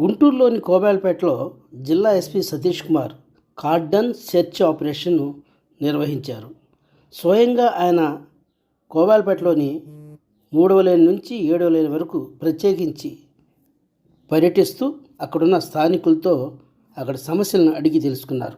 గుంటూరులోని కోబాల్పేటలో జిల్లా SP Satish Kumar cordon search ఆపరేషన్ను నిర్వహించారు. స్వయంగా ఆయన కోబాల్పేటలోని మూడవ లేని నుంచి ఏడవ లేని వరకు ప్రత్యేకించి పర్యటిస్తూ అక్కడున్న స్థానికులతో అక్కడ సమస్యలను అడిగి తెలుసుకున్నారు.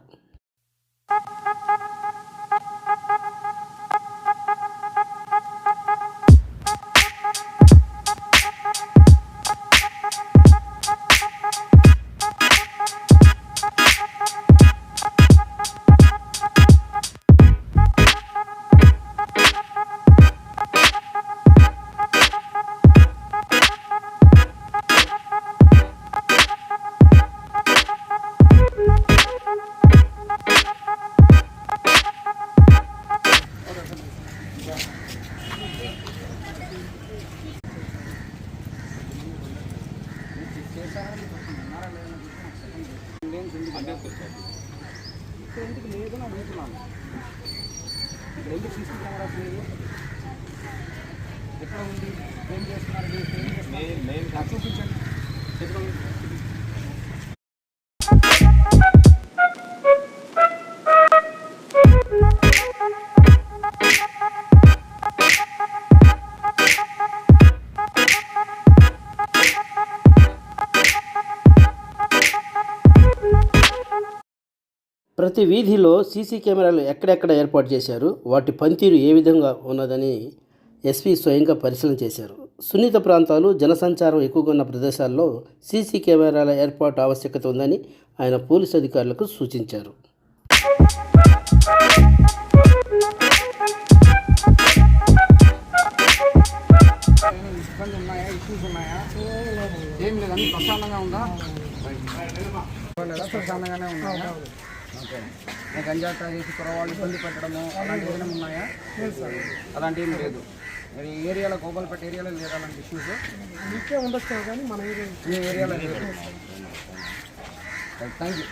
ఎందుకు లేదు అని అడుగుతున్నాను ఇక్కడ ఎందుకు సీసీ కెమెరాస్ లేవు ఎక్కడ ఉంది ఏం చేస్తున్నారు చూపించండి ఎక్కడ ఉంది ప్రతి వీధిలో సీసీ కెమెరాలు ఎక్కడెక్కడ ఏర్పాటు చేశారు? వాటి పనితీరు ఏ విధంగా ఉన్నదని ఎస్పీ స్వయంగా పరిశీలన చేశారు. సున్నిత ప్రాంతాలు జనసంచారం ఎక్కువగా ఉన్న ప్రదేశాల్లో సీసీ కెమెరాల ఏర్పాటు ఆవశ్యకత ఉందని ఆయన పోలీసు అధికారులకు సూచించారు. ఏం ప్రశాంతంగా ఉందా? ప్రశాంతంగానే గంజా తాగేసి కురవాళ్ళు ఇబ్బంది పెట్టడము అలాంటివి ఏమైనా ఉన్నాయా? అలాంటి ఏం లేదు. మరి ఈ ఏరియాలో గోపాలపేట ఏరియాలో లేదు అలాంటి ఇష్యూస్ మీకే ఉండొచ్చు కానీ మన ఏరియా మీ ఏరియాలో లేదు. థ్యాంక్ యూ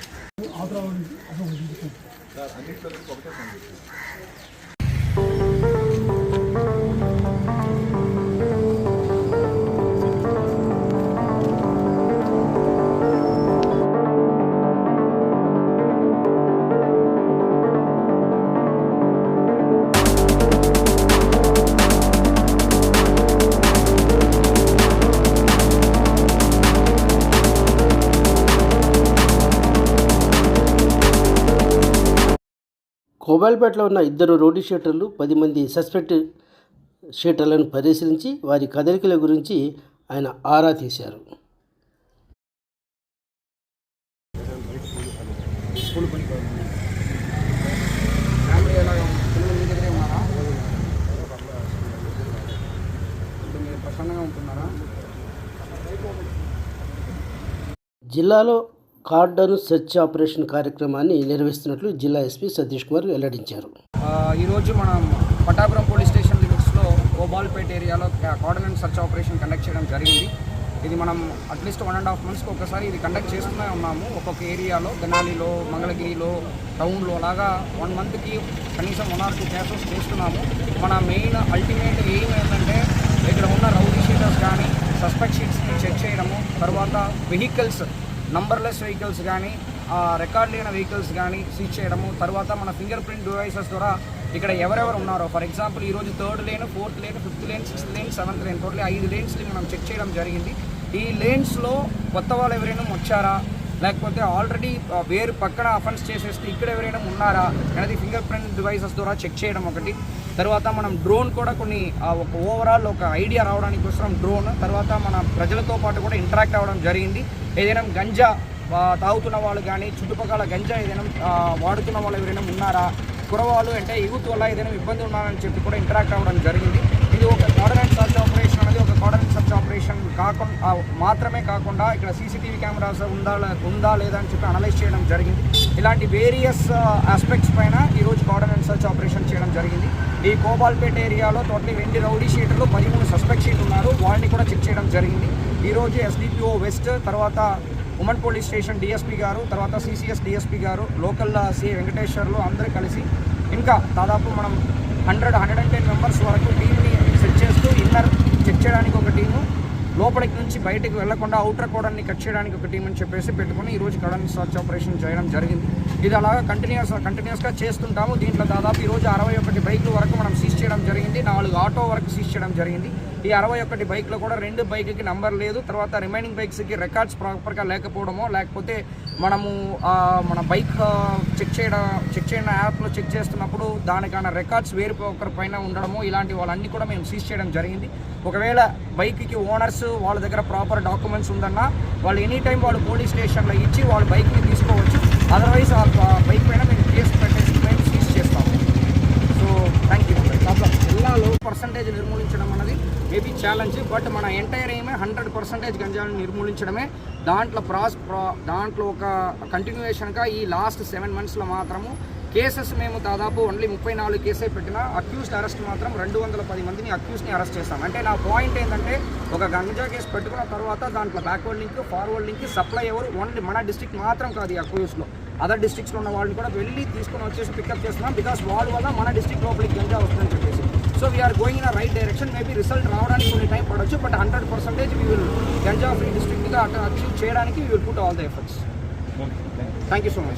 కోబాల్పేటలో ఉన్న ఇద్దరు రోడ్డు షీటర్లు పది మంది సస్పెక్ట్ షీటర్లను పరిశీలించి వారి కదలికల గురించి ఆయన ఆరా తీశారు. జిల్లాలో కార్డన్ సెర్చ్ ఆపరేషన్ కార్యక్రమాన్ని నిర్వహిస్తున్నట్లు జిల్లా ఎస్పీ సతీష్ కుమార్ వెల్లడించారు. ఈరోజు మనం పటాపురం పోలీస్ స్టేషన్ లిమిట్స్లో గోబాల్పేట్ ఏరియాలో కోఆర్డినేట్ సర్చ్ ఆపరేషన్ కండక్ట్ చేయడం జరిగింది. ఇది మనం అట్లీస్ట్ వన్ అండ్ హాఫ్ మంత్స్కి ఒకసారి ఇది కండక్ట్ చేస్తూనే ఉన్నాము. ఒక్కొక్క ఏరియాలో తెనాలిలో మంగళగిరిలో టౌన్లో అలాగా వన్ మంత్కి కనీసం వన్ ఆర్ టూ క్యాసెస్ చేస్తున్నాము. మన మెయిన్ అల్టిమేట్ ఎయిమ్ ఏంటంటే ఇక్కడ ఉన్న రౌడీ షీటర్స్ కానీ సస్పెక్ట్ షీట్స్ని చెక్ చేయడము తర్వాత వెహికల్స్ నంబర్లెస్ వెహికల్స్ కానీ రికార్డ్ లేని వెహికల్స్ కానీ సీజ్ చేయడము తర్వాత మన ఫింగర్ ప్రింట్ డివైసెస్ ద్వారా ఇక్కడ ఎవరెవరు ఉన్నారో ఫర్ ఎగ్జాంపుల్ ఈరోజు third lane fourth lane fifth lane sixth lane seventh lane total ఐదు లేన్స్ని మనం చెక్ చేయడం జరిగింది. ఈ లేన్స్లో కొత్త వాళ్ళు ఎవరైనా వచ్చారా? లేకపోతే ఆల్రెడీ వేరు పక్కన అఫెన్స్ చేసేస్తే ఇక్కడ ఎవరైనా ఉన్నారా? అనేది ఫింగర్ ప్రింట్ డివైసెస్ ద్వారా చెక్ చేయడం ఒకటి. తర్వాత మనం డ్రోన్ కూడా కొన్ని ఒక ఓవరాల్ ఒక ఐడియా రావడానికి కోసం డ్రోన్ తర్వాత మన ప్రజలతో పాటు కూడా ఇంటరాక్ట్ అవ్వడం జరిగింది. ఏదైనా గంజా తాగుతున్న వాళ్ళు కానీ చుట్టుపక్కల గంజా ఏదైనా వాడుతున్న వాళ్ళు ఎవరైనా ఉన్నారా? కురవాళ్ళు అంటే యూత్ వల్ల ఏదైనా ఇబ్బంది ఉన్నారని చెప్పి కూడా ఇంటరాక్ట్ అవ్వడం జరిగింది. ఇది ఒక కోఆర్డినేట్ సర్చ్ ఆపరేషన్ అనేది ఒక కోఆర్డినేట్ సర్చ్ ఆపరేషన్ కాకుండా మాత్రమే కాకుండా ఇక్కడ సీసీటీవీ కెమెరాస్ ఉందా ఉందా లేదా అని చెప్పి అనలైజ్ చేయడం జరిగింది. ఇలాంటి వేరియస్ ఆస్పెక్ట్స్ పైన ఈరోజు కోఆర్డినేట్ సర్చ్ ఆపరేషన్ చేయడం జరిగింది. ఈ కోబాల్పేట ఏరియాలో టోటల్ వెండి రౌడీ షీట్లు పదిమూడు సస్పెక్ట్ షీట్లు ఉన్నారు. వాళ్ళని కూడా చెక్ చేయడం జరిగింది. ఈరోజు ఎస్డిపిఓ వెస్ట్ తర్వాత ఉమెన్ పోలీస్ స్టేషన్ డిఎస్పీ గారు తర్వాత సిసిఎస్ డిఎస్పీ గారు లోకల్ సి వెంకటేశ్వర్లు అందరూ కలిసి ఇంకా దాదాపు మనం hundred hundred and ten members వరకు టీంని సెట్ చేస్తూ ఇన్నర్ చెక్ చేయడానికి ఒక టీము నుంచి బయటకు వెళ్ళకుండా అవుటర్ కోడాన్ని కట్ చేయడానికి ఒక టీం అని చెప్పేసి పెట్టుకుని ఈ రోజు కడన్ సర్చ్ ఆపరేషన్ చేయడం జరిగింది. ఇది అలాగా కంటిన్యూస్ కంటిన్యూస్గా చేస్తుంటాము. దీంట్లో దాదాపు ఈ రోజు అరవై ఒకటి బైక్ల వరకు మనం సీజ్ చేయడం జరిగింది. నాలుగు ఆటో వరకు సీజ్ చేయడం జరిగింది. ఈ అరవై ఒకటి బైక్లో కూడా రెండు బైక్కి నంబర్ లేదు. తర్వాత రిమైనింగ్ బైక్స్కి రికార్డ్స్ ప్రాపర్గా లేకపోవడమో లేకపోతే మనము మన బైక్ చెక్ చేయడం చెక్ చేయడం యాప్లో చెక్ చేస్తున్నప్పుడు దానికన్నా రికార్డ్స్ వేరు ఒకరి పైన ఉండడము ఇలాంటి వాళ్ళన్నీ కూడా మేము సీజ్ చేయడం జరిగింది. ఒకవేళ బైక్కి ఓనర్స్ వాళ్ళ దగ్గర ప్రాపర్ డాక్యుమెంట్స్ ఉందన్నా వాళ్ళు ఎనీ టైం వాళ్ళు పోలీస్ స్టేషన్లో ఇచ్చి వాళ్ళ బైక్ని తీసుకోవచ్చు. అదర్వైజ్ ఆ బైక్ పైన మేము కేసు పెట్టేసి మేము సీజ్ చేస్తాము. సో థ్యాంక్ యూ జిల్లాలో పర్సంటేజ్ నిర్మూలించడం అనేది ఛాలెంజ్ బట్ మన ఎంటైర్ ఏమే హండ్రెడ్ పర్సెంటేజ్ గంజాలను నిర్మూలించడమే. దాంట్లో ప్రాస్ ప్రా- దాంట్లో ఒక కంటిన్యూయేషన్గా ఈ లాస్ట్ సెవెన్ మంత్స్లో మాత్రము కేసెస్ మేము దాదాపు ఓన్లీ ముప్పై నాలుగు కేసే పెట్టినా అక్యూస్డ్ అరెస్ట్ మాత్రం రెండు వందల పది మందిని అక్యూస్ని అరెస్ట్ చేస్తాం. అంటే నా పాయింట్ ఏంటంటే ఒక గంజా కేసు పెట్టుకున్న తర్వాత దాంట్లో backward link forward link supply ఎవరు? ఓన్లీ మన డిస్ట్రిక్ట్ మాత్రం కాదు ఈ అక్యూస్లో అదర్ డిస్టిక్స్లో ఉన్న వాళ్ళని కూడా వెళ్ళి తీసుకొని వచ్చేసి పికప్ చేస్తున్నాం బికాస్ వాళ్ళ వల్ల మన డిస్ట్రిక్ట్ లోపలికి గంజా వస్తుందని చెప్పేసి. So we're going in right direction maybe result రావడానికి కొన్ని టైం పడవచ్చు but hundred percentage we will ganja free డిస్ట్రిక్ట్గా achieve చేయడానికి we will put all the efforts thank you so much